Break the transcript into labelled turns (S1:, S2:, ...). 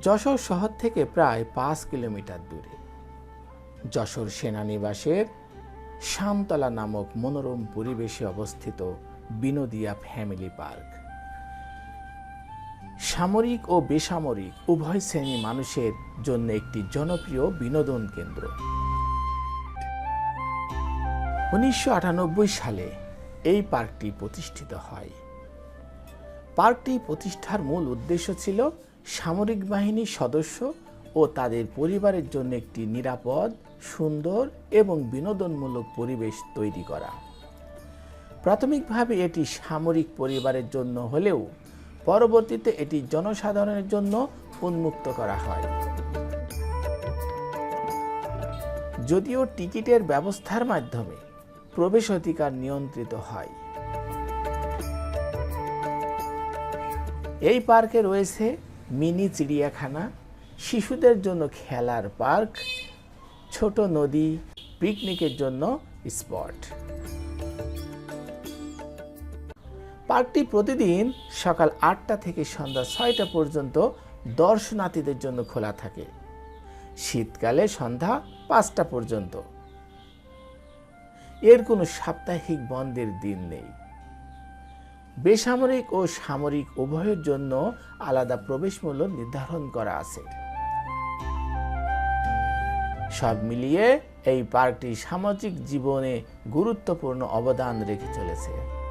S1: যশোর শহর থেকে প্রায় পাঁচ কিলোমিটার দূরে। যশোর সেনানিবাসের শামতলা নামক মনোরম পরিবেশে অবস্থিত বিনোদিয়া ফ্যামিলি পার্ক। সামরিক ও বেসামরিক উভয় শ্রেণি মানুষের জন্য একটি জনপ্রিয় বিনোদন কেন্দ্র। উনিশশো আটানব্বই সালে এই পার্কটি প্রতিষ্ঠিত হয়। পার্কটি প্রতিষ্ঠার মূল উদ্দেশ্য ছিল সামরিক বাহিনীর সদস্য ও তাদের পরিবারের জন্য একটি নিরাপদ, সুন্দর এবং বিনোদনমূলক পরিবেশ তৈরি করা। প্রাথমিকভাবে এটি সামরিক পরিবারের জন্য হলেও পরবর্তীতে এটি জনসাধারণের জন্য উন্মুক্ত করা হয়। যদিও টিকিটের ব্যবস্থার মাধ্যমে প্রবেশ অধিকার নিয়ন্ত্রিত হয়। এই পার্কে রয়েছে মিনি চিড়িয়াখানা, শিশুদের জন্য খেলার পার্ক, ছোট নদী, পিকনিকের জন্য স্পট। পার্কটি প্রতিদিন সকাল আটটা থেকে সন্ধ্যা ছয়টা পর্যন্ত দর্শনার্থীদের জন্য খোলা থাকে। শীতকালে সন্ধ্যা পাঁচটা পর্যন্ত। এর কোনো সাপ্তাহিক বন্ধের দিন নেই। বেসামরিক ও সামরিক উভয়ের জন্য আলাদা প্রবেশ মূল্য নির্ধারণ করা আছে। সব মিলিয়ে এই পার্কটি সামাজিক জীবনে গুরুত্বপূর্ণ অবদান রেখে চলেছে।